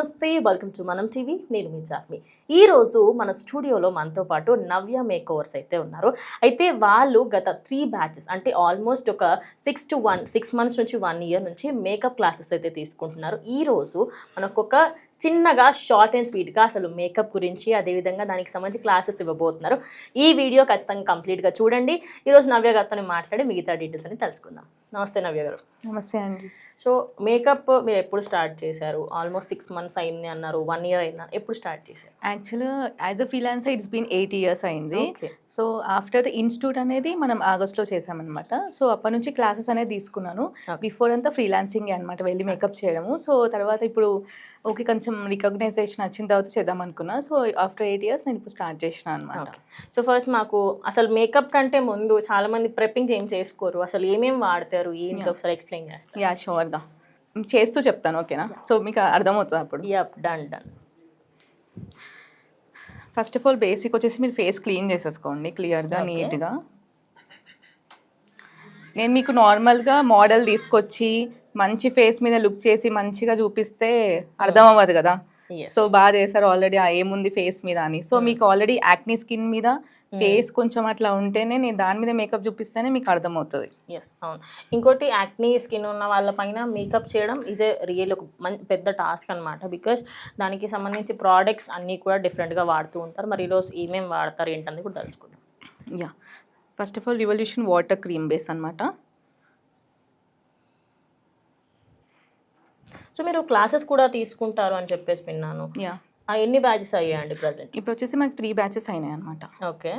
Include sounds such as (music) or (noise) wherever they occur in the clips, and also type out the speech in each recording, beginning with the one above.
నమస్తే welcome to మనం TV నేను మీ చార్మి ఈ రోజు మన స్టూడియోలో మనతో పాటు నవ్య మేక్ ఓవర్స్ అయితే ఉన్నారు. అయితే వాళ్ళు గత త్రీ బ్యాచెస్ అంటే ఆల్మోస్ట్ ఒక six to one six months నుంచి వన్ ఇయర్ నుంచి మేకప్ క్లాసెస్ అయితే తీసుకుంటున్నారు. ఈ రోజు మనకొక చిన్నగా షార్ట్ అండ్ స్వీట్గా అసలు మేకప్ గురించి అదేవిధంగా దానికి సంబంధించి క్లాసెస్ ఇవ్వబోతున్నారు. ఈ వీడియో ఖచ్చితంగా కంప్లీట్గా చూడండి. ఈరోజు నవ్య గారితో మాట్లాడి మిగతా డీటెయిల్స్ అని తెలుసుకుందాం. నమస్తే నవ్య గారు. నమస్తే అండి. సో మేకప్ మీరు ఎప్పుడు స్టార్ట్ చేశారు? ఆల్మోస్ట్ సిక్స్ మంత్స్ అయింది అన్నారు వన్ ఇయర్ అయింది ఎప్పుడు స్టార్ట్ చేశారు? యాక్చువల్గా as a freelancer it's been eight years అయింది. సో ఆఫ్టర్ ఇన్స్టిట్యూట్ అనేది మనం ఆగస్ట్లో చేసామన్నమాట సో అప్పటి నుంచి క్లాసెస్ అనేది తీసుకున్నాను. బిఫోర్ అంతా ఫ్రీలాన్సింగ్ అనమాట వెళ్ళి మేకప్ చేయడము. సో తర్వాత ఇప్పుడు ఓకే కొంచెం రికగ్నైజేషన్ వచ్చిన తర్వాత చేద్దాం అనుకున్నా. సో ఆఫ్టర్ ఎయిట్ ఇయర్స్ నేను ఇప్పుడు స్టార్ట్ చేసిన అనమాట సో ఫస్ట్ మాకు అసలు మేకప్ కంటే ముందు చాలా మంది ప్రెప్పింగ్ ఏం చేసుకోరు? అసలు ఏమేమి వాడతారు? ఏంటి ఒకసారి ఎక్స్ప్లెయిన్ చేస్తారు? యా షూర్గా చేస్తూ చెప్తాను ఓకేనా? సో మీకు అర్థమవుతుంది అప్పుడు? Yup done done first of all basic వచ్చేసి మీరు ఫేస్ క్లీన్ చేసేసుకోండి క్లియర్గా. నీట్గా నేను మీకు నార్మల్గా మోడల్ తీసుకొచ్చి మంచి ఫేస్ మీద లుక్ చేసి మంచిగా చూపిస్తే అర్థం అవ్వదు కదా. సో బాగా చేశారు ఆల్రెడీ ఏముంది ఫేస్ మీద అని. సో మీకు ఆల్రెడీ యాక్నీ స్కిన్ మీద ఫేస్ కొంచెం అట్లా ఉంటేనే నేను దాని మీద మేకప్ చూపిస్తేనే మీకు అర్థమవుతుంది. ఎస్ అవును. ఇంకోటి యాక్నీ స్కిన్ ఉన్న వాళ్ళ పైన మేకప్ చేయడం ఈజ్ ఏ రియల్ ఒక పెద్ద టాస్క్ అనమాట బికాస్ దానికి సంబంధించి ప్రోడక్ట్స్ అన్నీ కూడా డిఫరెంట్గా వాడుతూ ఉంటారు. మరి ఈరోజు ఏమేమి వాడతారు ఏంటనేది కూడా తెలుసుకుందాం. Yeah first of all revolution water cream base అనమాట సో మీరు క్లాసెస్ కూడా తీసుకుంటారు అని చెప్పేసి విన్నాను. ఎన్ని బ్యాచెస్ అయ్యాయండి ప్రజెంట్? ఇప్పుడు వచ్చేసి మనకి త్రీ బ్యాచెస్ అయినాయి అనమాట ఓకే.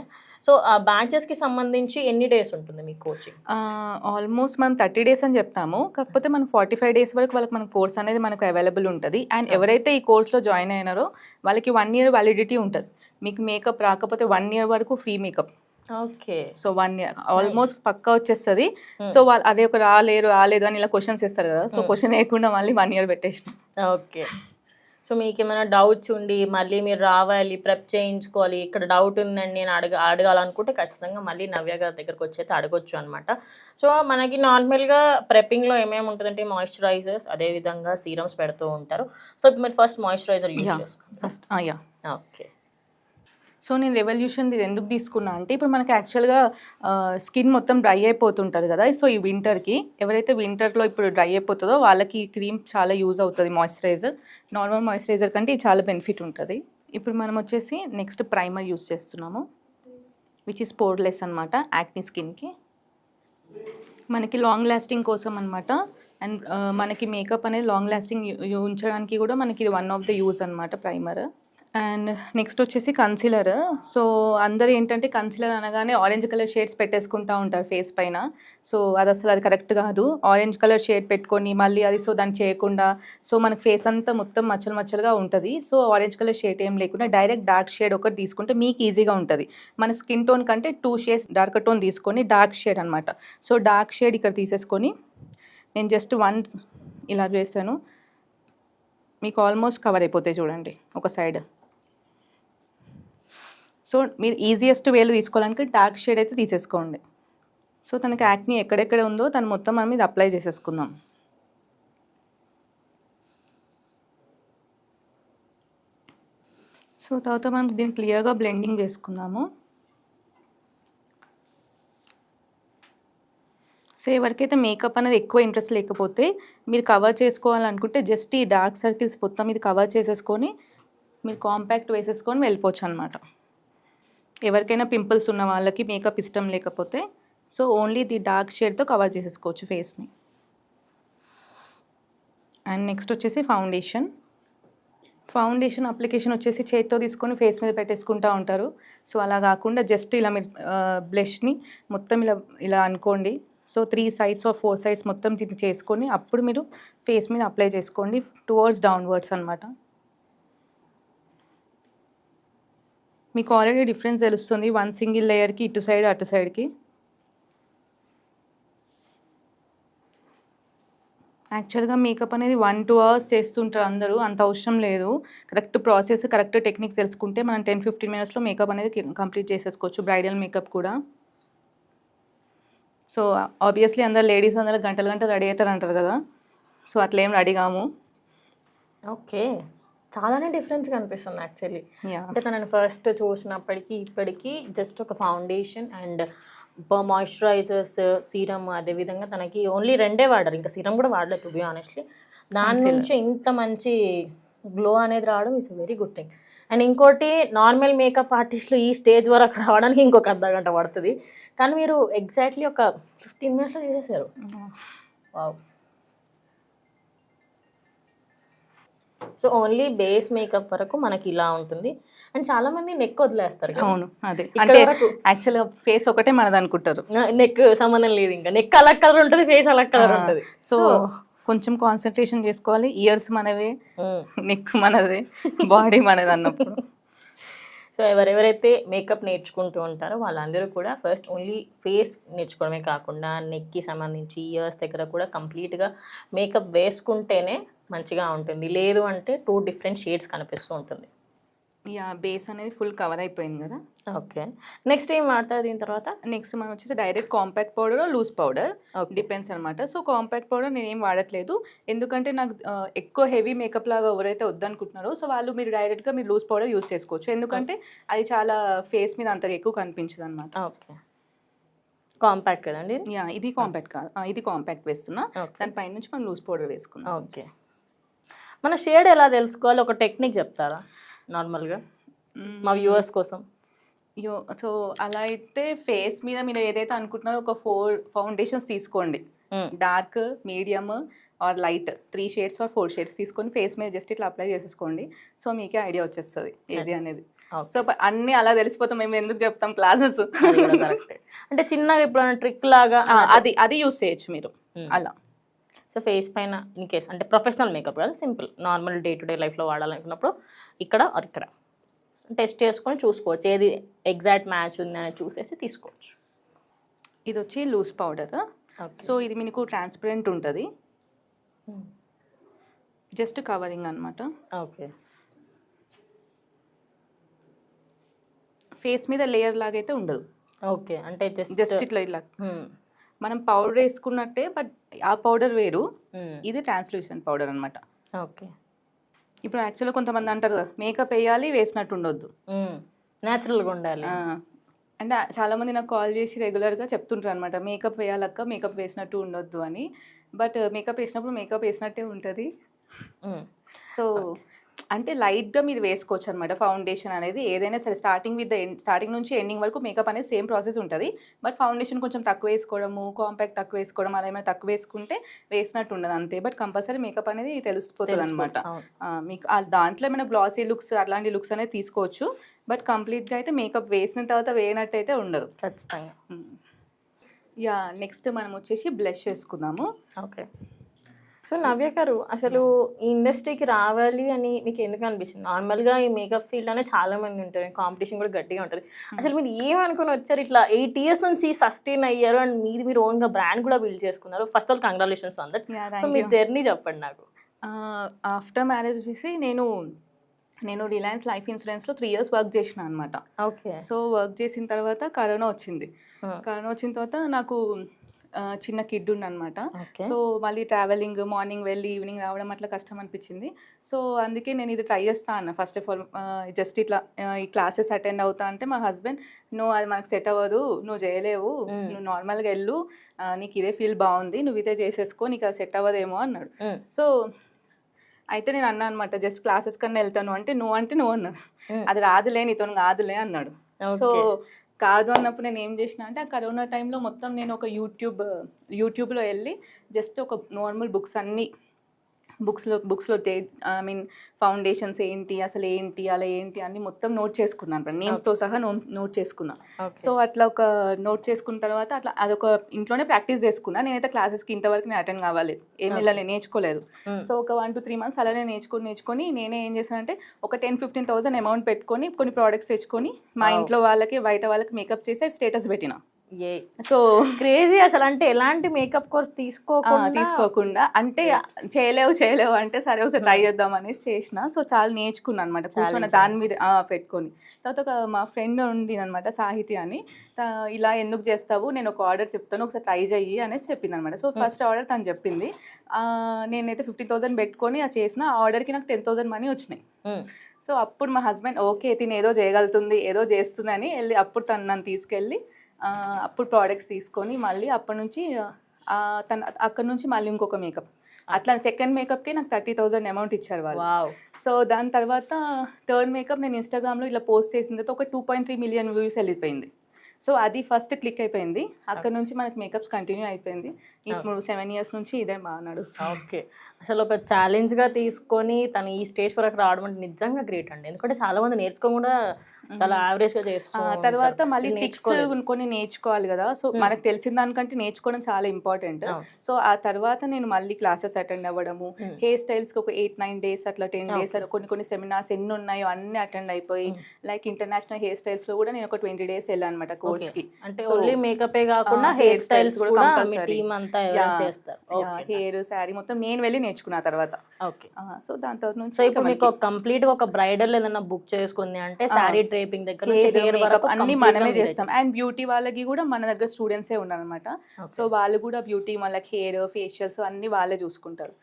సో ఆ బ్యాచెస్కి సంబంధించి ఎన్ని డేస్ ఉంటుంది మీ కోచింగ్ ఆల్మోస్ట్ మనం థర్టీ డేస్ అని చెప్తాము. కాకపోతే మనం ఫార్టీ ఫైవ్ డేస్ వరకు వాళ్ళకి మన కోర్స్ అనేది మనకు అవైలబుల్ ఉంటుంది. అండ్ ఎవరైతే ఈ కోర్స్లో జాయిన్ అయినారో వాళ్ళకి వన్ ఇయర్ వ్యాలిడిటీ ఉంటుంది. మీకు మేకప్ రాకపోతే వన్ ఇయర్ వరకు free makeup okay. So one year. Almost పక్కా వచ్చేస్తుంది. సో వాళ్ళు అదే ఒక రాలేరు రాలేదు అని ఇలా క్వశ్చన్స్ ఇస్తారు కదా. సో క్వశ్చన్ వేయకుండా మళ్ళీ వన్ ఇయర్ పెట్టేసిన. ఓకే. సో మీకు ఏమైనా డౌట్స్ ఉండి మళ్ళీ మీరు రావాలి ప్రెప్ చేయించుకోవాలి ఇక్కడ డౌట్ ఉందండి నేను అడగ అడగాలనుకుంటే ఖచ్చితంగా మళ్ళీ నవ్య గారి దగ్గరకు వచ్చి అయితే అడగొచ్చు అనమాట సో మనకి నార్మల్గా ప్రెప్పింగ్లో ఏమేమి ఉంటుందంటే మాయిశ్చరైజర్స్ అదేవిధంగా సీరమ్స్ పెడుతూ ఉంటారు. సో ఇప్పుడు మీరు ఫస్ట్ మాయిశ్చరైజర్ యూజ్ యా చేసుకుంటారు? First okay. సో నేను రెవల్యూషన్ ఇది ఎందుకు తీసుకున్నా అంటే ఇప్పుడు మనకి యాక్చువల్గా స్కిన్ మొత్తం డ్రై అయిపోతుంటుంది కదా. సో ఈ వింటర్కి ఎవరైతే వింటర్లో ఇప్పుడు డ్రై అయిపోతుందో వాళ్ళకి ఈ క్రీమ్ చాలా యూజ్ అవుతుంది మాయిశ్చరైజర్. నార్మల్ మాయిశ్చరైజర్ కంటే ఇది చాలా బెనిఫిట్ ఉంటుంది. ఇప్పుడు మనం వచ్చేసి నెక్స్ట్ ప్రైమర్ యూజ్ చేస్తున్నాము విచ్ ఇస్ పోర్లెస్ అనమాట యాక్ని స్కిన్కి. మనకి లాంగ్ లాస్టింగ్ కోసం అనమాట అండ్ మనకి మేకప్ అనేది లాంగ్ లాస్టింగ్ ఉంచడానికి కూడా మనకి ఇది వన్ ఆఫ్ ద యూజ్ అనమాట ప్రైమర్. అండ్ నెక్స్ట్ వచ్చేసి కన్సిలర్ సో అందరు ఏంటంటే కన్సిలర్ అనగానే ఆరెంజ్ కలర్ షేడ్స్ పెట్టేసుకుంటా ఉంటారు ఫేస్ పైన. సో అది అసలు అది కరెక్ట్ కాదు. ఆరెంజ్ కలర్ షేడ్ పెట్టుకొని మళ్ళీ అది సో దాన్ని చేయకుండా సో మనకు ఫేస్ అంతా మొత్తం మచ్చలు మచ్చలుగా ఉంటుంది. సో ఆరెంజ్ కలర్ షేడ్ ఏం లేకుండా డైరెక్ట్ డార్క్ షేడ్ ఒకటి తీసుకుంటే మీకు ఈజీగా ఉంటుంది. మన స్కిన్ టోన్ కంటే టూ షేడ్స్ డార్క్ టోన్ తీసుకొని డార్క్ షేడ్ అనమాట సో డార్క్ షేడ్ ఇక్కడ తీసేసుకొని నేను జస్ట్ వన్ ఇలా చేశాను. మీకు ఆల్మోస్ట్ కవర్ అయిపోతాయి చూడండి ఒక సైడ్ సో మీరు ఈజియెస్ట్ వేలు తీసుకోవాలంటే డార్క్ షేడ్ అయితే తీసేసుకోండి. సో తనకి యాక్ని ఎక్కడెక్కడ ఉందో తను మొత్తం మనం ఇది అప్లై చేసేసుకుందాం. సో తర్వాత మనం దీన్ని క్లియర్గా బ్లెండింగ్ చేసుకుందాము. సో ఎవరికైతే మేకప్ అనేది ఎక్కువ ఇంట్రెస్ట్ లేకపోతే మీరు కవర్ చేసుకోవాలనుకుంటే జస్ట్ ఈ డార్క్ సర్కిల్స్ మొత్తం ఇది కవర్ చేసేసుకొని మీరు కాంపాక్ట్ వేసేసుకొని వెళ్ళిపోవచ్చు అనమాట ఎవరికైనా పింపుల్స్ ఉన్న వాళ్ళకి మేకప్ ఇష్టం లేకపోతే సో ఓన్లీ ది డార్క్ షేడ్తో కవర్ చేసేసుకోవచ్చు ఫేస్ని అండ్ నెక్స్ట్ వచ్చేసి ఫౌండేషన్ ఫౌండేషన్ అప్లికేషన్ వచ్చేసి చేతితో తీసుకొని ఫేస్ మీద పెట్టేసుకుంటూ ఉంటారు. సో అలా కాకుండా జస్ట్ ఇలా మీరు బ్లష్ని మొత్తం ఇలా ఇలా అనుకోండి. So three sides or four sides మొత్తం దీన్ని చేసుకొని అప్పుడు మీరు ఫేస్ మీద అప్లై చేసుకోండి టువర్డ్స్ డౌన్వర్డ్స్ అనమాట మీకు ఆల్రెడీ డిఫరెన్స్ తెలుస్తుంది. వన్ సింగిల్ లేయర్కి ఇటు సైడ్ అటు సైడ్కి యాక్చువల్గా మేకప్ అనేది వన్ టూ అవర్స్ చేస్తుంటారు అందరూ. అంత అవసరం లేదు. కరెక్ట్ ప్రాసెస్ కరెక్ట్ టెక్నిక్స్ తెలుసుకుంటే మనం టెన్ ఫిఫ్టీన్ మినిట్స్లో మేకప్ అనేది కంప్లీట్ చేసేసుకోవచ్చు. బ్రైడల్ మేకప్ కూడా. సో ఆబ్వియస్లీ అందరు లేడీస్ అందరూ గంటలు గంటలు రెడీ అవుతారు అంటారు కదా. సో అట్లా ఏం రెడీ కాము. ఓకే చాలానే డిఫరెన్స్ కనిపిస్తుంది యాక్చువల్లీ అంటే తనని ఫస్ట్ చూసినప్పటికీ ఇప్పటికీ జస్ట్ ఒక ఫౌండేషన్ అండ్ మాయిశ్చరైజర్స్ సీరమ్ అదేవిధంగా తనకి ఓన్లీ రెండే వాడారు. ఇంకా సీరమ్ కూడా వాడలేదు టు బి ఆనెస్ట్లీ దాని నుంచి ఇంత మంచి గ్లో అనేది రావడం is very good thing and ఇంకోటి నార్మల్ మేకప్ ఆర్టిస్టులు ఈ స్టేజ్ వరకు రావడానికి ఇంకొక అర్ధ గంట పడుతుంది. కానీ మీరు ఎగ్జాక్ట్లీ ఒక ఫిఫ్టీన్ మినిట్స్లో చేసేసారు. Wow so only base makeup వరకు మనకి ఇలా ఉంటుంది. అండ్ చాలా మంది నెక్ వదిలేస్తారు. అవును అదే. అంటే. యాక్చువల్గా ఫేస్ ఒకటే మనది అనుకుంటారు. నెక్ సంబంధం లేదు ఇంకా. నెక్ అలగ్ కలర్ ఉంటుంది ఫేస్ అలగ్ కలర్ ఉంటుంది. సో కొంచెం కాన్సన్ట్రేషన్ చేసుకోవాలి. ఇయర్స్ మనవే నెక్ మనదే బాడీ మనది అన్నప్పుడు. (laughs) సో ఎవరెవరైతే మేకప్ నేర్చుకుంటూ ఉంటారో వాళ్ళందరూ కూడా ఫస్ట్ ఓన్లీ ఫేస్ నేర్చుకోవడమే కాకుండా నెక్కి సంబంధించి ఇయర్స్ దగ్గర కూడా కంప్లీట్గా మేకప్ వేసుకుంటేనే మంచిగా ఉంటుంది. లేదు అంటే టూ డిఫరెంట్ షేడ్స్ కనిపిస్తూ ఉంటుంది. యా బేస్ అనేది ఫుల్ కవర్ అయిపోయింది కదా? ఓకే. నెక్స్ట్ ఏం వాడతారు దీని తర్వాత? నెక్స్ట్ మనం వచ్చేసి direct compact powder loose powder. Depends అనమాట సో కాంపాక్ట్ పౌడర్ నేను ఏం వాడట్లేదు. ఎందుకంటే నాకు ఎక్కువ హెవీ మేకప్ లాగా ఎవరైతే వద్దనుకుంటున్నారో సో వాళ్ళు మీరు డైరెక్ట్గా మీరు లూజ్ పౌడర్ యూస్ చేసుకోవచ్చు. ఎందుకంటే అది చాలా ఫేస్ మీద అంతగా ఎక్కువ కనిపించదు అనమాట ఓకే. కాంపాక్ట్ కదండి యా ఇది కాంపాక్ట్ కాదు ఇది కాంపాక్ట్ వేస్తున్నా. Okay. దాని పైన నుంచి మనం లూజ్ పౌడర్ వేసుకుందాం. ఓకే. మన షేడ్ ఎలా తెలుసుకోవాలి? ఒక టెక్నిక్ చెప్తారా? నార్మల్గా. మా వ్యూవర్స్ కోసం. యో సో అలా అయితే ఫేస్ మీద మీరు ఏదైతే అనుకుంటున్నారో ఒక ఫోర్ ఫౌండేషన్స్ తీసుకోండి. Dark medium or light. Three shades or four shades తీసుకొని ఫేస్ మీద జస్ట్ ఇట్లా అప్లై చేసేసుకోండి. సో మీకే ఐడియా వచ్చేస్తుంది ఏది అనేది. సో అన్ని అలా తెలిసిపోతాం మేము ఎందుకు చెప్తాం క్లాసెస్. అంటే చిన్నగా ఇప్పుడు ట్రిక్ లాగా అది అది యూస్ చేయొచ్చు మీరు. అలా. సో ఫేస్ పైన ఇన్ కేస్ అంటే ప్రొఫెషనల్ మేకప్ కాదు simple normal day to day లైఫ్లో వాడాలనుకున్నప్పుడు ఇక్కడ ఆర్ ఇక్కడ. టెస్ట్ చేసుకొని చూసుకోవచ్చు. ఏది ఎగ్జాక్ట్ మ్యాచ్ ఉందని చూసేసి తీసుకోవచ్చు. ఇది వచ్చి లూజ్ పౌడర్ సో ఇది మీకు ట్రాన్స్పరెంట్ ఉంటుంది. జస్ట్ కవరింగ్ అన్నమాట. ఓకే ఫేస్ మీద లేయర్ లాగైతే ఉండదు. ఓకే అంటే జస్ట్ జస్ట్ ఇట్లా ఇట్లా మనం పౌడర్ వేసుకున్నట్టే బట్ ఆ పౌడర్ వేరు. ఇది ట్రాన్స్లూషన్ పౌడర్ అనమాట ఓకే. ఇప్పుడు యాక్చువల్గా కొంతమంది అంటారు కదా మేకప్ వేయాలి వేసినట్టు ఉండొద్దు. న్యాచురల్గా ఉండాలి. ఆ, అంటే చాలా మంది నాకు కాల్ చేసి రెగ్యులర్గా చెప్తుంటారు అనమాట మేకప్ వేయాలక్క మేకప్ వేసినట్టు ఉండొద్దు అని. బట్ మేకప్ వేసినప్పుడు మేకప్ వేసినట్టే ఉంటుంది. సో అంటే లైట్గా మీరు వేసుకోవచ్చు అనమాట ఫౌండేషన్ అనేది ఏదైనా సరే స్టార్టింగ్ విత్ స్టార్టింగ్ నుంచి ఎండింగ్ వరకు మేకప్ అనేది సేమ్ ప్రాసెస్ ఉంటుంది. బట్ ఫౌండేషన్ కొంచెం తక్కువ వేసుకోవడము కాంపాక్ట్ తక్కువ వేసుకోవడం అలా ఏమైనా తక్కువ వేసుకుంటే వేసినట్టు ఉండదు అంతే. బట్ కంపల్సరీ మేకప్ అనేది తెలిసిపోతుంది అనమాట. మీకు దాంట్లో ఏమైనా గ్లాసీ లుక్స్ అట్లాంటి లుక్స్ అనేది తీసుకోవచ్చు. బట్ కంప్లీట్గా అయితే మేకప్ వేసిన తర్వాత వేయనట్టు అయితే ఉండదు. ఖచ్చితంగా. యా నెక్స్ట్ మనం వచ్చేసి బ్లష్ వేసుకుందాము. ఓకే. సో నవ్య గారు అసలు ఈ ఇండస్ట్రీకి రావాలి అని మీకు ఎందుకు అనిపిస్తుంది? నార్మల్గా ఈ మేకప్ ఫీల్డ్ అనే చాలా మంది ఉంటారు. కాంపిటీషన్ కూడా గట్టిగా ఉంటుంది. అసలు మీరు ఏమనుకుని వచ్చారు? ఇట్లా ఎయిట్ ఇయర్స్ నుంచి సస్టైన్ అయ్యారు అండ్ మీది మీరు ఓన్గా బ్రాండ్ కూడా బిల్డ్ చేసుకున్నారు. First all congratulations on that Yeah, so me. Journey చెప్పండి నాకు. ఆఫ్టర్ మ్యారేజ్ వచ్చేసి నేను నేను రిలయన్స్ లైఫ్ ఇన్సూరెన్స్లో త్రీ ఇయర్స్ వర్క్ చేసిన అనమాట ఓకే సో వర్క్ చేసిన తర్వాత కరోనా వచ్చింది. Hmm. కరోనా వచ్చిన తర్వాత నాకు చిన్న కిడ్ అనమాట. సో మళ్ళీ ట్రావెలింగ్ మార్నింగ్ వెళ్ళి ఈవినింగ్ రావడం అట్లా కష్టం అనిపించింది సో అందుకే నేను ఇది ట్రై చేస్తా అన్న ఫస్ట్ ఆఫ్ ఆల్ జస్ట్ ఇట్లా ఈ క్లాసెస్ అటెండ్ అవుతా అంటే మా హస్బెండ్ నువ్వు అది మనకు సెట్ అవ్వదు నువ్వు చేయలేవు. నువ్వు నార్మల్గా వెళ్ళు నీకు ఇదే ఫీల్ బాగుంది నువ్వు ఇదే చేసేసుకో నీకు అది సెట్ అవ్వదేమో అన్నాడు. సో అయితే నేను అన్నా అనమాట జస్ట్ క్లాసెస్ కన్నా వెళ్తాను అంటే నువ్వు అంటే నువ్వు అన్నాడు. అది రాదులే నీతో కాదులే అన్నాడు సో. కాదు అన్నప్పుడు నేను ఏం చేసిన అంటే ఆ కరోనా టైంలో మొత్తం నేను ఒక యూట్యూబ్ యూట్యూబ్లో వెళ్ళి జస్ట్ ఒక నార్మల్ బుక్స్ అన్నీ బుక్స్లో బుక్స్లో డే ఐ మీన్ ఫౌండేషన్స్ ఏంటి అసలు ఏంటి అలా ఏంటి అన్ని మొత్తం నోట్ చేసుకున్నాను నేమ్స్తో సహా నోట్ నోట్ చేసుకున్నా. సో అట్లా ఒక నోట్ చేసుకున్న తర్వాత అట్లా అదొక ఇంట్లోనే ప్రాక్టీస్ చేసుకున్నా. నేనైతే క్లాసెస్కి ఇంతవరకు నేను అటెండ్ కావాలేదు ఏం వెళ్ళాలి నేర్చుకోలేదు. సో ఒక వన్ టు త్రీ మంత్స్ అలానే నేర్చుకొని నేర్చుకొని నేనే ఏం చేశానంటే ఒక టెన్ ఫిఫ్టీన్ థౌసండ్ అమౌంట్ పెట్టుకొని కొన్ని ప్రోడక్ట్స్ తెచ్చుకొని మా. ఇంట్లో వాళ్ళకి బయట వాళ్ళకి మేకప్ చేసి స్టేటస్ పెట్టిన. సో క్రేజీ అసలు అంటే ఎలాంటి మేకప్ కోర్స్ తీసుకోకుండా తీసుకోకుండా. అంటే చేయలేవు చేయలేవు అంటే సరే ఒకసారి ట్రై చేద్దాం అనేసి చేసిన. సో చాలా నేర్చుకున్నాను అనమాట కూర్చొని దాని మీద పెట్టుకొని. తర్వాత ఒక మా ఫ్రెండ్ ఉంది అనమాట సాహితి అని. ఇలా ఎందుకు చేస్తావు? నేను ఒక ఆర్డర్ చెప్తాను. ఒకసారి ట్రై చెయ్యి అనేసి చెప్పింది అనమాట సో ఫస్ట్ ఆర్డర్ తను చెప్పింది. నేనైతే ఫిఫ్టీ థౌసండ్ పెట్టుకొని అది చేసిన ఆర్డర్కి నాకు టెన్ థౌసండ్ మనీ వచ్చినాయి. సో అప్పుడు మా హస్బెండ్ ఓకే తిని ఏదో చేయగలుగుతుంది ఏదో చేస్తుంది అని వెళ్ళి అప్పుడు తను నన్ను తీసుకెళ్ళి అప్పుడు ప్రోడక్ట్స్ తీసుకొని మళ్ళీ అప్పటి నుంచి తన అక్కడ నుంచి మళ్ళీ ఇంకొక మేకప్ అట్లా సెకండ్ మేకప్కి నాకు థర్టీ థౌజండ్ అమౌంట్ ఇచ్చారు వాళ్ళు. సో దాని తర్వాత థర్డ్ మేకప్ నేను ఇన్స్టాగ్రామ్లో ఇలా పోస్ట్ చేసిన తర్వాత ఒక two point three million views వెళ్ళిపోయింది. సో అది ఫస్ట్ క్లిక్ అయిపోయింది. అక్కడ నుంచి మనకి మేకప్స్ కంటిన్యూ అయిపోయింది. ఇప్పుడు సెవెన్ ఇయర్స్ నుంచి ఇదే బాగా నడుస్తుంది. ఓకే అసలు ఒక ఛాలెంజ్గా తీసుకొని తను ఈ స్టేజ్ వరకు రావడం అంటే నిజంగా గ్రేట్ అండి ఎందుకంటే చాలా మంది నేర్చుకోకుండా చాలా యావరేజ్గా చేస్తూ. తర్వాత మళ్ళీ టిక్స్. కొన్ని నేర్చుకోవాలి కదా సో మనకు తెలిసిన దానికంటే నేర్చుకోవడం చాలా ఇంపార్టెంట్. సో ఆ తర్వాత నేను మళ్ళీ క్లాసెస్ అటెండ్ అవ్వడము. హెయిర్ స్టైల్స్కి ఒక ఎయిట్ నైన్ డేస్ అట్లా టెన్ డేస్. కొన్ని కొన్ని సెమినార్స్ ఎన్ని ఉన్నాయో అన్ని అటెండ్ అయిపోయి లైక్ ఇంటర్నేషనల్ హెయిర్ స్టైల్స్లో కూడా నేను ఒక ట్వంటీ డేస్ వెళ్ళాను అనమాట కోర్స్. కి అంటే ఓన్లీ మేకప్ కాకుండా హెయిర్ స్టైల్స్ కూడా హెయిర్ శారీ మొత్తం నేను వెళ్ళి నేర్చుకున్న తర్వాత. ఓకే. సో దాని తర్వాత నుంచి ఇప్పుడు మీకు కంప్లీట్గా ఒక బ్రైడల్ ఏదైనా బుక్ చేసుకుంది అంటే శారీ డ్రేపింగ్ దగ్గర అన్ని మనమే చేస్తాం. అండ్ బ్యూటీ వాళ్ళకి కూడా మన దగ్గర స్టూడెంట్సే ఉన్నారనమాట Okay. సో వాళ్ళు కూడా బ్యూటీ వాళ్ళకి హెయిర్ ఫేషియల్స్ అన్ని వాళ్ళే చూసుకుంటారు.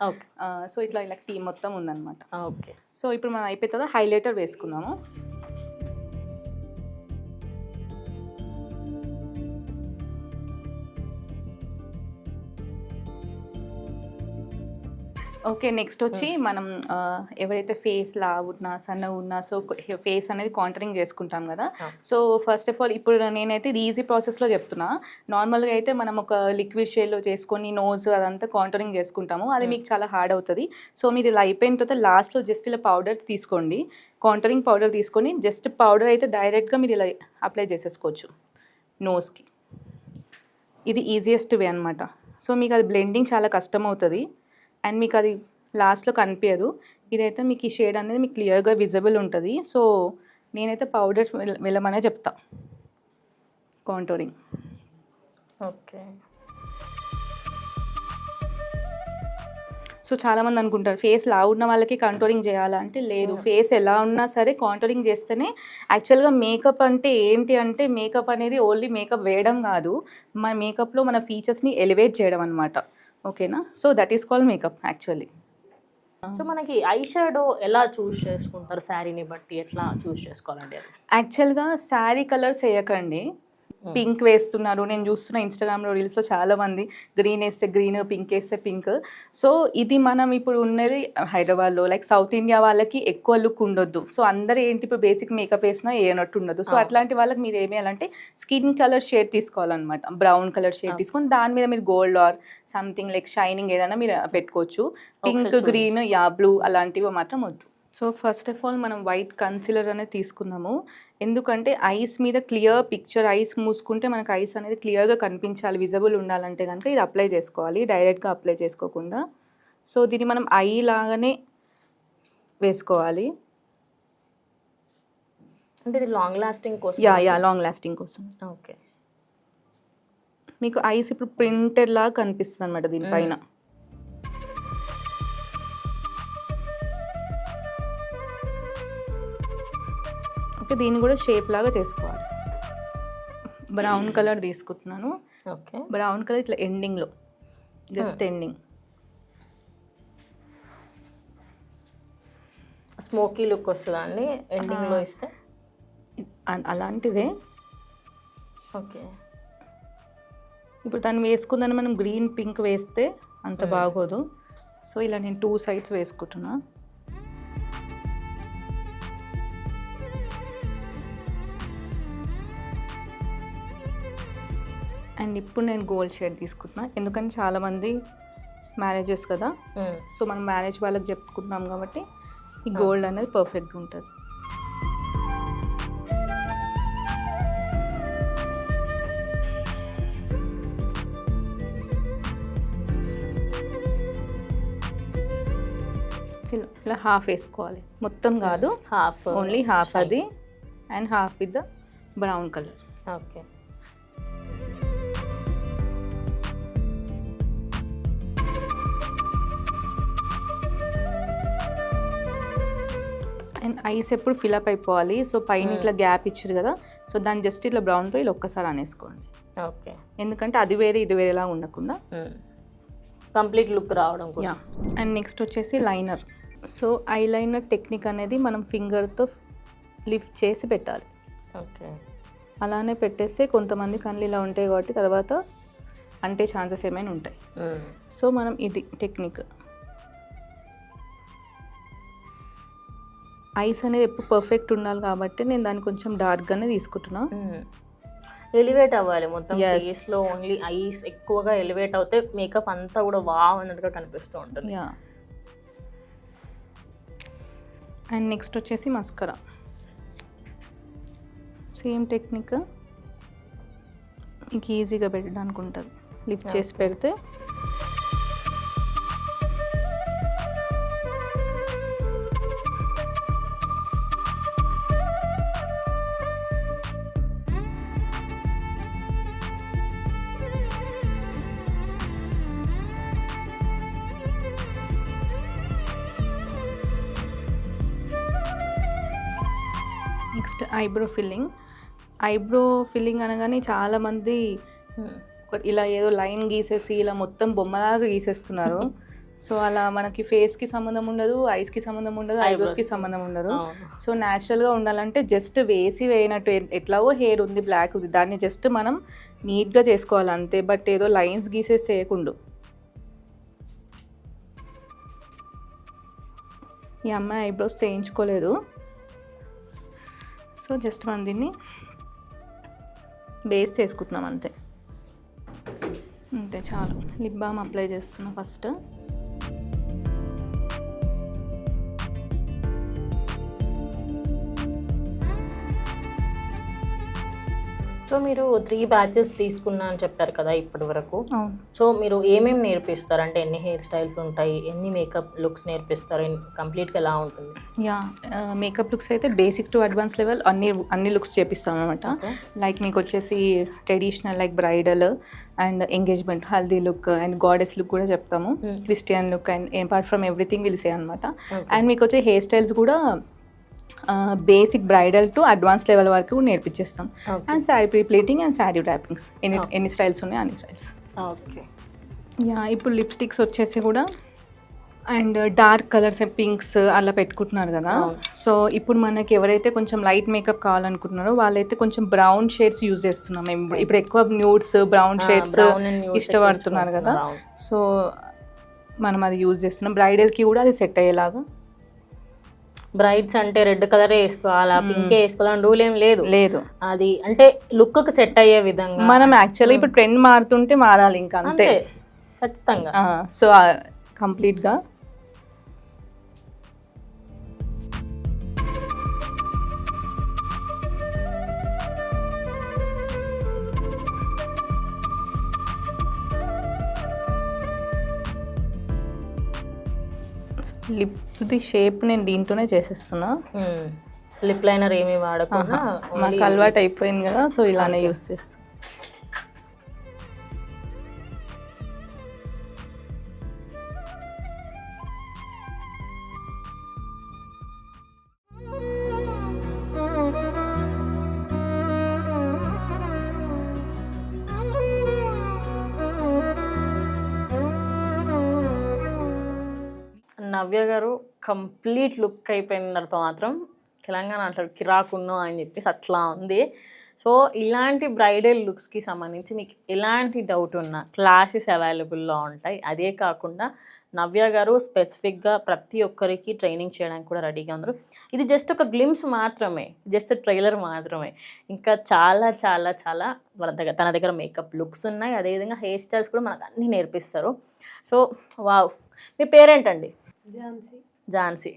సో ఇట్లా ఇలా టీం మొత్తం ఉందన్నమాట. ఓకే. సో ఇప్పుడు మనం తర్వాత హైలైటర్ వేసుకుందాము. ఓకే నెక్స్ట్ వచ్చి మనం ఎవరైతే ఫేస్ లా ఉన్నా సన్న ఉన్నా సో ఫేస్ అనేది కాంటరింగ్ చేసుకుంటాం కదా. సో ఫస్ట్ ఆఫ్ ఆల్ ఇప్పుడు నేనైతే ఇది ఈజీ ప్రాసెస్లో చెప్తున్నా. నార్మల్గా అయితే మనం ఒక లిక్విడ్ షేడ్లో చేసుకొని నోజ్ అదంతా కాంటరింగ్ చేసుకుంటాము. అది మీకు చాలా హార్డ్ అవుతుంది. సో మీరు ఇలా అయిపోయిన తర్వాత లాస్ట్లో జస్ట్ ఇలా పౌడర్ తీసుకోండి. కాంటరింగ్ పౌడర్ తీసుకొని జస్ట్ పౌడర్ అయితే డైరెక్ట్గా మీరు ఇలా అప్లై చేసేసుకోవచ్చు నోస్కి ఇది ఈజియెస్ట్ వే అనమాట సో మీకు అది బ్లెండింగ్ చాలా కష్టం అవుతుంది. అండ్ మీకు అది లాస్ట్లో కనిపించదు ఇదైతే మీకు ఈ షేడ్ అనేది మీకు క్లియర్గా విజిబుల్ ఉంటుంది. సో నేనైతే పౌడర్ వెళ్ళమనే చెప్తా. కాంటోరింగ్. ఓకే. సో చాలామంది అనుకుంటారు ఫేస్ లా ఉన్న వాళ్ళకి కాంటోరింగ్ చేయాలా? అంటే లేదు. ఫేస్ ఎలా ఉన్నా సరే కాంటోరింగ్ చేస్తేనే యాక్చువల్గా మేకప్ అంటే ఏంటి అంటే మేకప్ అనేది ఓన్లీ మేకప్ వేయడం కాదు. మన మేకప్లో మన ఫీచర్స్ని ఎలివేట్ చేయడం అనమాట ఓకేనా? So that is call makeup actually so మనకి ఐ షాడో ఎలా చూస్ చేసుకుంటారు? శారీని బట్టి ఎట్లా చూస్ చేసుకోవాలండి యాక్చువల్గా శారీ కలర్స్ వేయకండి. పింక్ వేస్తున్నారు. నేను చూస్తున్న ఇన్స్టాగ్రామ్లో రీల్స్లో చాలా మంది గ్రీన్ వేస్తే గ్రీన్ పింక్ వేస్తే పింక్. సో ఇది మనం ఇప్పుడు ఉన్నది హైదరాబాద్లో. లైక్ సౌత్ ఇండియా వాళ్ళకి ఎక్కువ లుక్ ఉండొద్దు. సో అందరూ ఏంటి ఇప్పుడు బేసిక్ మేకప్ వేసినా వేయనట్టు ఉండదు. So Ah. అట్లాంటి వాళ్ళకి మీరు ఏమి చేయాలంటే స్కిన్ కలర్ షేడ్ తీసుకోవాలన్నమాట. Brown colour shade Ah. తీసుకొని దాని మీద మీరు gold or something like shining ఏదైనా మీరు పెట్టుకోవచ్చు. పింక్. గ్రీన్ యా బ్లూ అలాంటివి మాత్రం వద్దు. సో ఫస్ట్ ఆఫ్ ఆల్ మనం వైట్ కన్సిలర్ అనేది తీసుకుందాము. ఎందుకంటే ఐస్ మీద క్లియర్ పిక్చర్ ఐస్ మూసుకుంటే మనకు ఐస్ అనేది క్లియర్గా కనిపించాలి విజిబుల్ ఉండాలంటే కనుక ఇది అప్లై చేసుకోవాలి డైరెక్ట్గా అప్లై చేసుకోకుండా. సో దీన్ని మనం ఐ లాగానే వేసుకోవాలి. అంటే ఇది లాంగ్ లాస్టింగ్ కోసం యా యా లాంగ్ లాస్టింగ్ కోసం. ఓకే. మీకు ఐస్ ఇప్పుడు ప్రింటెడ్ లాగా కనిపిస్తుంది అనమాట దీనిపైన ఓకే దీన్ని కూడా షేప్ లాగా చేసుకోవాలి. బ్రౌన్ కలర్ తీసుకుంటున్నాను. ఓకే. బ్రౌన్ కలర్ ఇట్లా ఎండింగ్లో జస్ట్ ఎండింగ్ స్మోకీ లుక్ వస్తుందా అండి? ఎండింగ్లో Ah. ఇస్తే? అలాంటిదే. ఓకే. ఇప్పుడు దాన్ని వేసుకుందని మనం గ్రీన్ పింక్ వేస్తే అంత బాగోదు. సో ఇలా నేను టూ సైడ్స్ వేసుకుంటున్నా. అండ్ ఇప్పుడు నేను గోల్డ్ షేడ్ తీసుకుంటున్నా. ఎందుకంటే చాలామంది మ్యారేజెస్ కదా. ఉమ్. సో మనం మ్యారేజ్ వాళ్ళకి చెప్పుకుంటున్నాం కాబట్టి ఈ గోల్డ్ అనేది పర్ఫెక్ట్గా ఉంటుంది. ఇలా ఇలా హాఫ్ వేసుకోవాలి. మొత్తం కాదు. హాఫ్ ఓన్లీ హాఫ్ అది. And half with the brown colour. Okay and eyes ఎప్పుడు ఫిలప్ అయిపోవాలి. సో పైన ఇట్లా గ్యాప్ ఇచ్చారు కదా. సో దాన్ని జస్ట్ ఇట్లా బ్రౌన్తో ఇలా ఒక్కసారి అనేసుకోండి. ఓకే. ఎందుకంటే అది వేరే ఇది వేరేలా ఉండకుండా. కంప్లీట్ లుక్ రావడం యా అండ్ నెక్స్ట్ వచ్చేసి liner. So eye liner technique అనేది మనం ఫింగర్తో లిఫ్ట్ చేసి పెట్టాలి. ఓకే. అలానే పెట్టేస్తే కొంతమంది కళ్ళు ఇలా ఉంటాయి కాబట్టి తర్వాత అంటే ఛాన్సెస్ ఏమైనా ఉంటాయి. సో మనం ఇది టెక్నిక్. ఐస్ అనేది ఎప్పుడు పర్ఫెక్ట్ ఉండాలి కాబట్టి నేను దాన్ని కొంచెం డార్క్గానే తీసుకుంటున్నా. ఎలివేట్ అవ్వాలి. మొత్తం Yes. ఫేస్లో ఓన్లీ ఐస్ ఎక్కువగా ఎలివేట్ అవుతే మేకప్ అంతా కూడా వావ్ అన్నట్టుగా కనిపిస్తూ ఉంటుంది. అండ్ నెక్స్ట్ వచ్చేసి మస్కరా సేమ్ టెక్నిక్ మీకు ఈజీగా పెట్టడానికి ఉంటుంది. లిఫ్ట్ చేసి. పెడితే ఐబ్రో ఫిల్లింగ్. ఐబ్రో ఫిల్లింగ్ అనగానే చాలామంది ఇలా ఏదో లైన్ గీసేసి ఇలా మొత్తం బొమ్మలాగా గీసేస్తున్నారు. (laughs) సో అలా మనకి ఫేస్కి సంబంధం ఉండదు ఐస్కి సంబంధం ఉండదు ఐబ్రోస్కి. సంబంధం ఉండదు. సో న్యాచురల్గా ఉండాలంటే జస్ట్ వేసి వేయనట్టు ఎట్లాగో హెయిర్ ఉంది బ్లాక్ ఉంది దాన్ని జస్ట్ మనం నీట్గా చేసుకోవాలి అంతే బట్ ఏదో లైన్స్ గీసేసి చేయకుండా. ఈ అమ్మాయి ఐబ్రోస్ చేయించుకోలేదు. సో జస్ట్ మనం దీన్ని బేస్ చేసుకుంటున్నాం అంతే. అంతే చాలు. లిప్ బామ్ అప్లై చేస్తున్నాం ఫస్ట్. సో మీరు త్రీ బ్యాచెస్ తీసుకున్నా అని చెప్పారు కదా ఇప్పటి వరకు. సో మీరు ఏమేమి నేర్పిస్తారు? అంటే ఎన్ని హెయిర్ స్టైల్స్ ఉంటాయి? ఎన్ని మేకప్ లుక్స్ నేర్పిస్తారు? కంప్లీట్గా ఎలా ఉంటుంది? యా మేకప్ లుక్స్ అయితే బేసిక్ టు అడ్వాన్స్ లెవెల్ అన్ని అన్ని లుక్స్ చేపిస్తాం అనమాట. లైక్ మీకు వచ్చేసి traditional like bridal and engagement haldi look and goddess look కూడా చెప్తాము. Christian look and apart from everything విల్సే అనమాట. అండ్ మీకు వచ్చే హెయిర్ స్టైల్స్ కూడా basic bridal to advance level వరకు నేర్పించేస్తాం. And sari pre pleating and sari wrappings ఎన్ని. ఎన్ని styles ఉన్నాయి అన్ని స్టైల్స్ ఓకే యా ఇప్పుడు లిప్స్టిక్స్ వచ్చేసి కూడా అండ్ డార్క్ కలర్స్ పింక్స్ అలా పెట్టుకుంటున్నారు కదా. సో ఇప్పుడు మనకి ఎవరైతే కొంచెం లైట్ మేకప్ కావాలనుకుంటున్నారో వాళ్ళైతే కొంచెం బ్రౌన్ షేడ్స్ యూజ్ చేస్తున్నాం. మేము ఇప్పుడు- ఎక్కువ న్యూడ్స్ బ్రౌన్ షేడ్స్ ఇష్టపడుతున్నారు కదా. సో మనం అది యూజ్ చేస్తున్నాం. బ్రైడల్కి కూడా అది సెట్ అయ్యేలాగా బ్రైడ్స్ అంటే రెడ్ కలర్ వేసుకోవాలా పింక్ వేసుకోవాలని రూల్ ఏం లేదు. లేదు. అది అంటే లుక్కి సెట్ అయ్యే విధంగా. మనం యాక్చువల్లీ ఇప్పుడు ట్రెండ్ మారుతుంటే మారాలి ఇంకా అంతే. ఖచ్చితంగా. సో కంప్లీట్గా. లిప్ది షేప్ నేను దీంతోనే చేసేస్తున్నా. లిప్ లైనర్ ఏమి వాడకుండా మాకు అలవాటు అయిపోయింది కదా సో ఇలానే యూస్ చేస్తాం నవ్య గారు కంప్లీట్ లుక్ అయిపోయిన తర్వాత మాత్రం. తెలంగాణ అంటారు కిరాకున్నో అని చెప్పేసి అట్లా ఉంది. సో ఇలాంటి బ్రైడల్ లుక్స్కి సంబంధించి మీకు ఎలాంటి డౌట్ ఉన్నా క్లాసెస్ అవైలబుల్లో ఉంటాయి. అదే కాకుండా నవ్య గారు స్పెసిఫిక్గా ప్రతి ఒక్కరికి ట్రైనింగ్ చేయడానికి కూడా రెడీగా ఉన్నారు. ఇది జస్ట్ ఒక గ్లిమ్స్ మాత్రమే జస్ట్ ట్రైలర్ మాత్రమే. ఇంకా చాలా చాలా చాలా వాళ్ళ దగ్గర తన దగ్గర మేకప్ లుక్స్ ఉన్నాయి. అదేవిధంగా హెయిర్ స్టైల్స్ కూడా మనకు అన్నీ నేర్పిస్తారు. So wow! మీ పేరేంటండి? అండి ఝాన్సీ.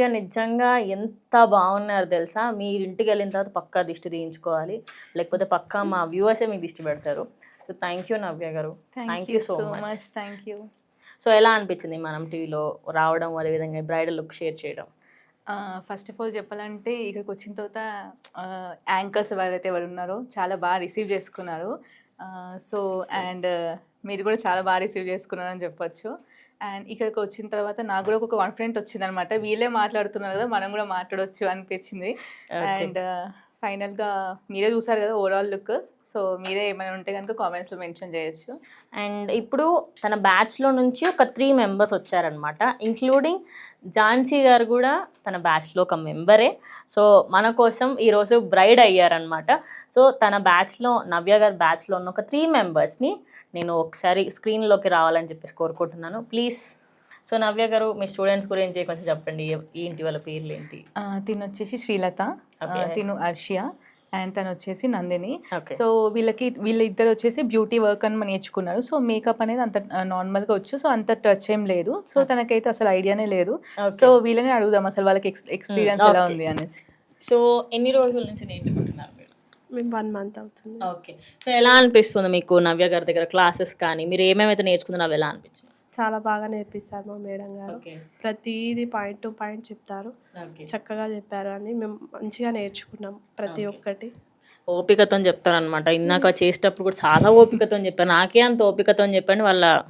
గారు నిజంగా ఎంత బాగున్నారు తెలుసా? మీరు ఇంటికి వెళ్ళిన తర్వాత పక్కా దిష్టి తీయించుకోవాలి. లేకపోతే పక్కా మా వ్యూవర్సే మీకు దిష్టి పెడతారు. So thank you Navya garu. Thank you so much. Thank you. So ఎలా అనిపించింది మనం టీవీలో రావడం అదేవిధంగా బ్రైడల్ లుక్ షేర్ చేయడం? ఫస్ట్ ఆఫ్ ఆల్ చెప్పాలంటే ఇక్కడికి వచ్చిన తర్వాత యాంకర్స్ ఎవరైతే ఎవరు ఉన్నారో చాలా బాగా రిసీవ్ చేసుకున్నారు. సో అండ్ మీరు కూడా చాలా బాగా రిసీవ్ చేసుకున్నారని చెప్పొచ్చు. అండ్ ఇక్కడికి వచ్చిన తర్వాత నాకు కూడా ఒక కాన్ఫిడెంట్ వచ్చింది అనమాట వీళ్ళే మాట్లాడుతున్నారు కదా మనం కూడా మాట్లాడవచ్చు అనిపించింది. అండ్ ఫైనల్గా మీరే చూసారు కదా ఓవరాల్ లుక్. సో మీరే ఏమైనా ఉంటే కనుక కామెంట్స్లో మెన్షన్ చేయొచ్చు. అండ్ ఇప్పుడు తన బ్యాచ్లో నుంచి ఒక త్రీ మెంబర్స్ వచ్చారనమాట ఇంక్లూడింగ్ ఝాన్సీ గారు కూడా తన బ్యాచ్లో ఒక మెంబరే సో మన కోసం ఈరోజు బ్రైడ్ అయ్యారనమాట సో తన బ్యాచ్లో నవ్య గారి బ్యాచ్లో ఉన్న ఒక త్రీ మెంబర్స్ని నేను ఒకసారి స్క్రీన్లోకి రావాలని చెప్పేసి కోరుకుంటున్నాను. ప్లీజ్ సో నవ్య గారు మీ స్టూడెంట్స్ గురించి కొంచెం చెప్పండి ఏంటి వాళ్ళ పేర్లు ఏంటి? తిను వచ్చేసి శ్రీలత. తిను అర్షియా అండ్ తను వచ్చేసి నందిని. సో వీళ్ళకి వీళ్ళిద్దరు వచ్చేసి బ్యూటీ వర్క్ అని నేర్చుకున్నారు. సో మేకప్ అనేది అంత నార్మల్గా వచ్చు. సో అంత టచ్ ఏం లేదు. సో తనకైతే అసలు ఐడియానే లేదు. సో వీళ్ళని అడుగుదాం అసలు వాళ్ళకి ఎక్స్పీరియన్స్ ఎలా. ఉంది అనేసి. సో ఎన్ని రోజుల నుంచి నేర్చుకుంటున్నారు మీరు? మేము వన్ మంత్ అవుతుంది. ఓకే. సో ఎలా అనిపిస్తుంది మీకు నవ్య గారి దగ్గర క్లాసెస్ కానీ? మీరు ఏమేమైతే నేర్చుకున్నారో అవి ఎలా అనిపించింది? చాలా బాగా నేర్పిస్తారు మా మేడం గారు. ప్రతిదీ పాయింట్ టు పాయింట్ చెప్తారు. చక్కగా చెప్పారు అని మేము మంచిగా నేర్చుకున్నాం ప్రతి ఒక్కటి. ఓపికతో చెప్తారనమాట ఇందాక చేసేటప్పుడు కూడా చాలా ఓపికతో చెప్పారు. నాకే అంత ఓపికతో చెప్పండి. వాళ్ళ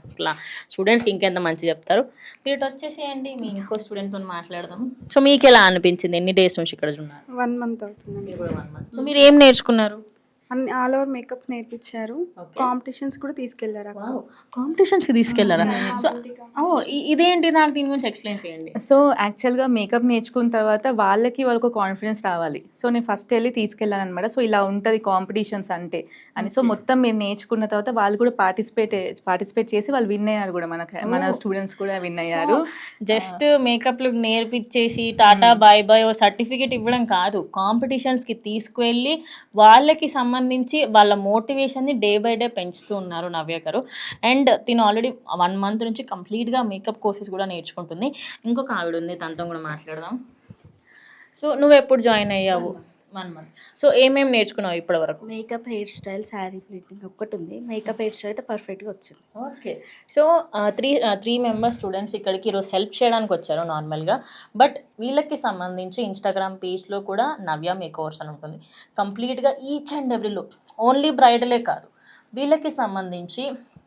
స్టూడెంట్స్కి ఇంకెంత మంచి చెప్తారు. మీరు వచ్చేసేయండి. మీ ఇంకో స్టూడెంట్తో మాట్లాడదాం. సో మీకు ఎలా అనిపించింది? ఎన్ని డేస్ నుంచి ఇక్కడ ఉన్నారు? One month month. సో మీరు ఏం నేర్చుకున్నారు? అన్ని ఆల్ ఓవర్ మేకప్స్ నేర్పించారు. కాంపిటీషన్స్ కూడా తీసుకెళ్ళారు కాంపిటీషన్స్కి తీసుకెళ్ళారా? సో ఇదేంటి? నాకు దీని గురించి ఎక్స్ప్లెయిన్ చేయండి. సో యాక్చువల్గా మేకప్ నేర్చుకున్న తర్వాత వాళ్ళకి వాళ్ళకు కాన్ఫిడెన్స్ రావాలి. సో నేను ఫస్ట్ వెళ్ళి తీసుకెళ్ళాను అనమాట సో ఇలా ఉంటుంది కాంపిటీషన్స్ అంటే అని. సో మొత్తం మీరు నేర్చుకున్న తర్వాత వాళ్ళు కూడా పార్టిసిపేట్ పార్టిసిపేట్ చేసి వాళ్ళు విన్ అయ్యారు కూడా మన మన స్టూడెంట్స్ కూడా విన్ అయ్యారు. జస్ట్ మేకప్ లుక్ నేర్పించేసి టాటా బాయ్ బాయ్ ఓ సర్టిఫికేట్ ఇవ్వడం కాదు. కాంపిటీషన్స్కి తీసుకువెళ్ళి వాళ్ళకి సంబంధించి వాళ్ళ మోటివేషన్ని డే బై డే పెంచుతూ ఉన్నారు నవ్య గారు. అండ్ తిను ఆల్రెడీ వన్ మంత్ నుంచి కంప్లీట్గా మేకప్ కోర్సెస్ కూడా నేర్చుకుంటుంది. ఇంకొక ఆవిడ ఉంది తనతో కూడా మాట్లాడదాం. సో నువ్వు ఎప్పుడు జాయిన్ అయ్యావు? వన్ మంత్ సో ఏమేమి నేర్చుకున్నావు ఇప్పటి వరకు makeup hair style sari pleating ఒక్కటి ఉంది. మేకప్ హెయిర్ స్టైల్ అయితే పర్ఫెక్ట్గా వచ్చింది. Okay so three three members students ఇక్కడికి ఈరోజు హెల్ప్ చేయడానికి వచ్చారు నార్మల్గా బట్ వీళ్ళకి సంబంధించి ఇన్స్టాగ్రామ్ పేజ్లో కూడా నవ్య మేకోవర్స్ అని ఉంటుంది. కంప్లీట్గా each and every look only బ్రైడలే కాదు. వీళ్ళకి సంబంధించి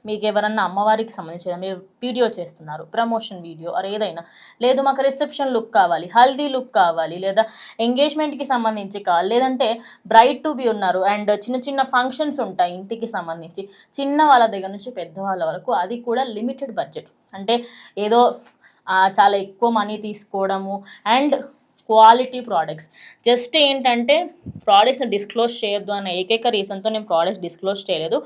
మీకు ఎవరన్నా అమ్మవారికి సంబంధించిన మీరు వీడియో చేస్తున్నారు ప్రమోషన్ వీడియో ఆర్ ఏదైనా. లేదు మాకు రిసెప్షన్ లుక్ కావాలి హల్దీ లుక్ కావాలి లేదా ఎంగేజ్మెంట్కి సంబంధించి కావాలి లేదంటే బ్రైట్ టు బి ఉన్నారు అండ్ చిన్న చిన్న ఫంక్షన్స్ ఉంటాయి ఇంటికి సంబంధించి. చిన్న వాళ్ళ దగ్గర నుంచి పెద్దవాళ్ళ వరకు అది కూడా లిమిటెడ్ బడ్జెట్. అంటే ఏదో చాలా ఎక్కువ మనీ తీసుకోవడము అండ్ క్వాలిటీ ప్రోడక్ట్స్. జస్ట్ ఏంటంటే ప్రోడక్ట్స్ని డిస్క్లోజ్ చేయొద్దు అనే ఏకైక రీజన్తో నేను ప్రోడక్ట్స్ డిస్క్లోజ్ చేయలేదు.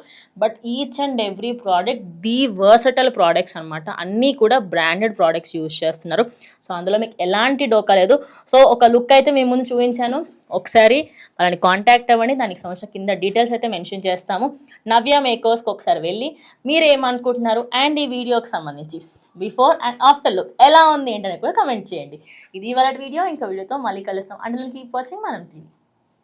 But each and every product the versatile products అనమాట అన్నీ కూడా బ్రాండెడ్ ప్రోడక్ట్స్ యూజ్ చేస్తున్నారు. సో అందులో మీకు ఎలాంటి డోకా లేదు. సో ఒక లుక్ అయితే మేము ముందు చూపించాను. ఒకసారి వాళ్ళని కాంటాక్ట్ అవ్వండి. దానికి సంబంధించిన కింద డీటెయిల్స్ అయితే మెన్షన్ చేస్తాము. నవ్య మేకర్స్కి ఒకసారి వెళ్ళి మీరు ఏమనుకుంటున్నారు? అండ్ ఈ వీడియోకి సంబంధించి. Before and after look. ఎలా ఉంది ఏంటనేది కూడా కమెంట్ చేయండి. ఇది ఇవాళ వీడియో ఇంకా వీడియోతో మళ్ళీ కలుస్తాం. And keep watching Manam TV.